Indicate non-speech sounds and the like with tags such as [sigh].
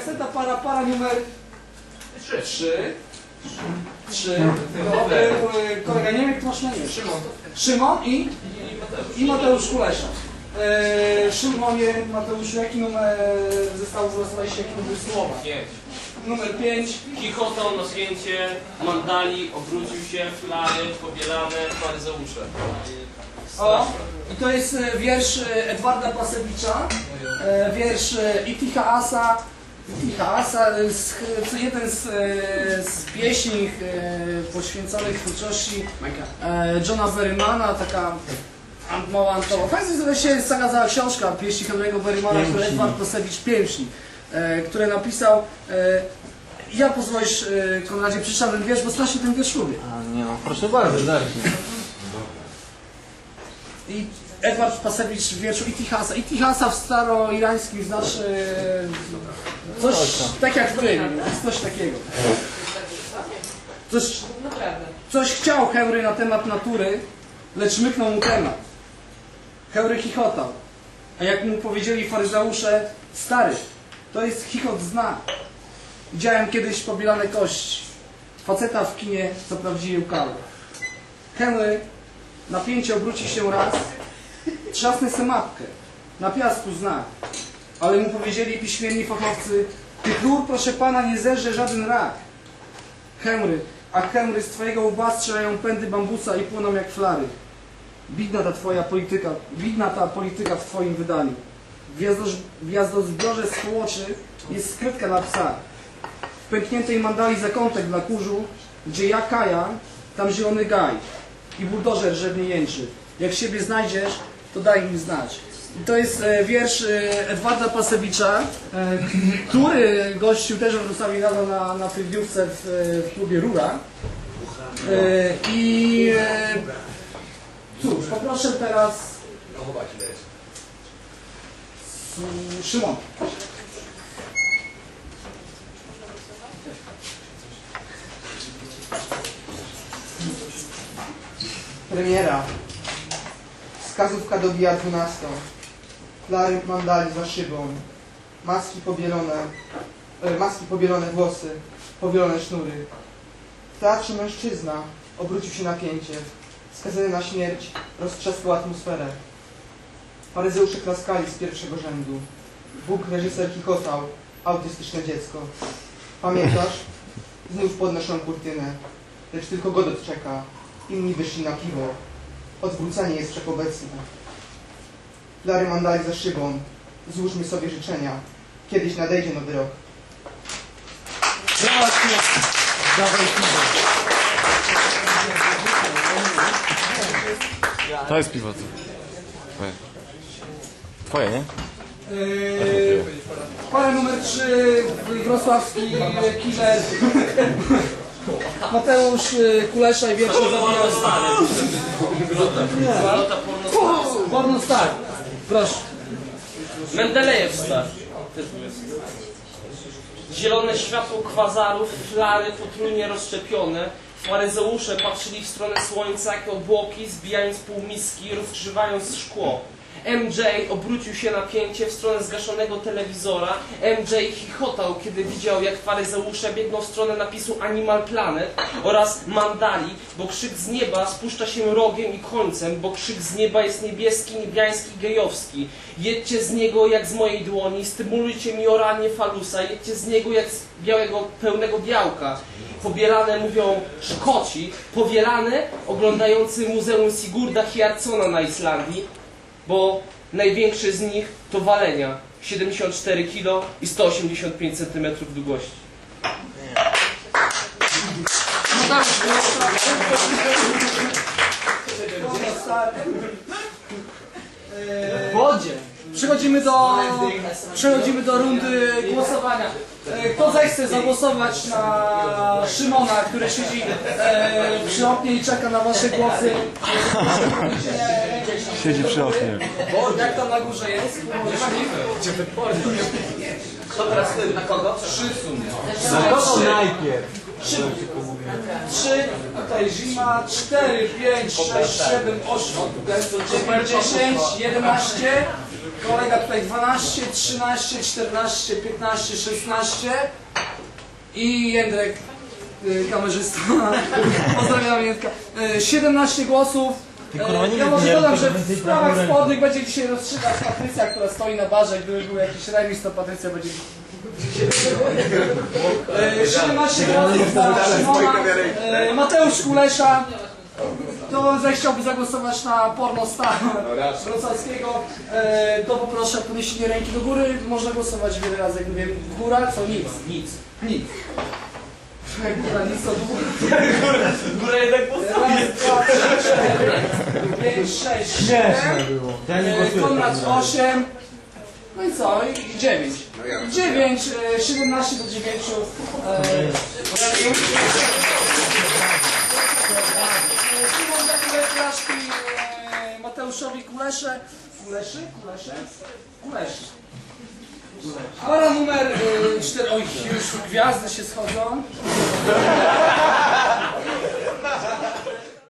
kaseta para para numer Trzy. 3. 3. Kolega nie wiem, kto masz na imię. Szymon. Szymon i, I Mateusz. Kulesza. E, Szymonie, Mateuszu, jaki numer zestawu wylosowaliście, jaki numer słowa? Pięć. Numer 5. Chichotał na zdjęcie, mandali, obrócił się, flary, pobielane, faryzeusze. O, i to jest e, wiersz e, Edwarda Pasewicza, e, wiersz Iticha Asa. Z, to jeden z, e, z pieśni e, poświęconych twórczości e, Johna Berrymana, taka mała zresztą jest taka cała książka pieśni Henry'ego Berrymana, który Edward Pasewicz Pięśni, e, które napisał. E, ja pozwolisz, Konradzie, przeczytam ten wiersz, bo strasznie ten wiersz lubię. A nie no, proszę bardzo, dajcie. I Edward Pasewicz w wierszu Itihasa. Itihasa w staroirańskim znaczy coś tak jak ty, jest coś takiego. Coś, coś chciał Henry na temat natury, lecz myknął mu temat. Henry chichotał. A jak mu powiedzieli faryzeusze, stary, to jest chichot zna. Widziałem kiedyś pobielane kości. Faceta w kinie, co prawdziwie łkał. Henry Napięcie obróci się raz, trzasnę se mapkę, na piasku znak. Ale mu powiedzieli piśmienni fachowcy, tych rur, proszę pana, nie zerze żaden rak. Henry, a Henry, z twojego łba strzelają pędy bambusa i płoną jak flary. Widna ta twoja polityka, widna ta polityka w twoim wydaniu. W gwiazdozbiorze skołoczy jest skrytka dla psa. W pękniętej mandali zakątek dla kurzu, gdzie ja kaja, tam zielony gaj i buldożer żadnie jęczy. Jak siebie znajdziesz, to daj mi znać. To jest e, wiersz e, Edwarda Pasewicza, e, który gościł też w Wrocławiu na, na piwniówce w, w klubie Rura. I cóż, poproszę teraz Szymon. Premiera. Wskazówka dobija 12. Klary mandali za szybą. Maski pobielone. E, maski pobielone włosy. Powielone sznury. W teatrze mężczyzna obrócił się napięcie. Skazany na śmierć roztrzaskał atmosferę. Faryzeusze klaskali z pierwszego rzędu. Bóg reżyser chichotał. Autystyczne dziecko. Pamiętasz? Znów podnoszą kurtynę. Lecz tylko Godot czeka. Inni wyszli na piwo. Odwrócenie jest wszechobecne. Flary mandali za szybą. Złóżmy sobie życzenia. Kiedyś nadejdzie nowy rok. To jest piwo. Twoje. Twoje, nie? Yy, Parę numer 3, wrocławski killer Mateusz e, Kulesza i wiecznie zabijał Lota porno. Borno Star. Proszę. Mendelejew star. Też jest. Zielone światło kwazarów, flary potrójnie rozszczepione. Faryzeusze patrzyli w stronę słońca jak obłoki, zbijając półmiski, rozgrzewając szkło. MJ obrócił się napięcie w stronę zgaszonego telewizora. MJ chichotał, kiedy widział, jak faryzeusze biegną w stronę napisu Animal Planet oraz Mandali, bo krzyk z nieba spuszcza się rogiem i końcem, bo krzyk z nieba jest niebieski, niebiański, gejowski. Jedźcie z niego jak z mojej dłoni, stymulujcie mi oranie falusa, jedźcie z niego jak z białego, pełnego białka. Pobielane mówią Szkoci, powielane oglądający Muzeum Sigurda Hjarcona na Islandii, bo największy z nich to Walenia, 74 kg i 185 cm długości. W wodzie. Przechodzimy do, przechodzimy do rundy głosowania. E, Kto zechce zagłosować na Szymona, który siedzi e, przy oknie i czeka na wasze głosy? Siedzi przy oknie. Jak tam na górze jest? Kto teraz na kogo? Trzy w sumie. najpierw. Szymon. Trzy, tutaj Zima, cztery, pięć, sześć, siedem, osiem, dziewięć, dziesięć, jedenaście, Kolega tutaj 12, 13, 14, 15, 16 i Jędrek, y, kamerzysta. [laughs] Pozdrawiam Jędrka. Y, 17 głosów. Y, Ja może dodam, że w sprawach spodnych będzie dzisiaj rozstrzygać Patrycja, która stoi na barze. Gdyby był jakiś remis, to Patrycja będzie... [laughs] Y, 17 głosów dla Szymona. Y, Mateusz Kulesza. To zechciałby zagłosować na porno star Wrocławskiego, e, to poproszę o podniesienie ręki do góry. Można głosować wiele razy, jak mówię, w górę, co nic, nic, nic. [laughs] Góra, nic to dół. Góra jednak Raz, dwa, trzy, cztery, pięć, sześć, siedem. Ja nie E, głosuję. Konrad 8. No i co? I 9. 9, e, 17 do 9. Szymon Zakule Klaszki, e, Mateuszowi Kulesze. Kuleszy? Kulesze? Kuleszy. Para numer 4. Oj, już gwiazdy się schodzą.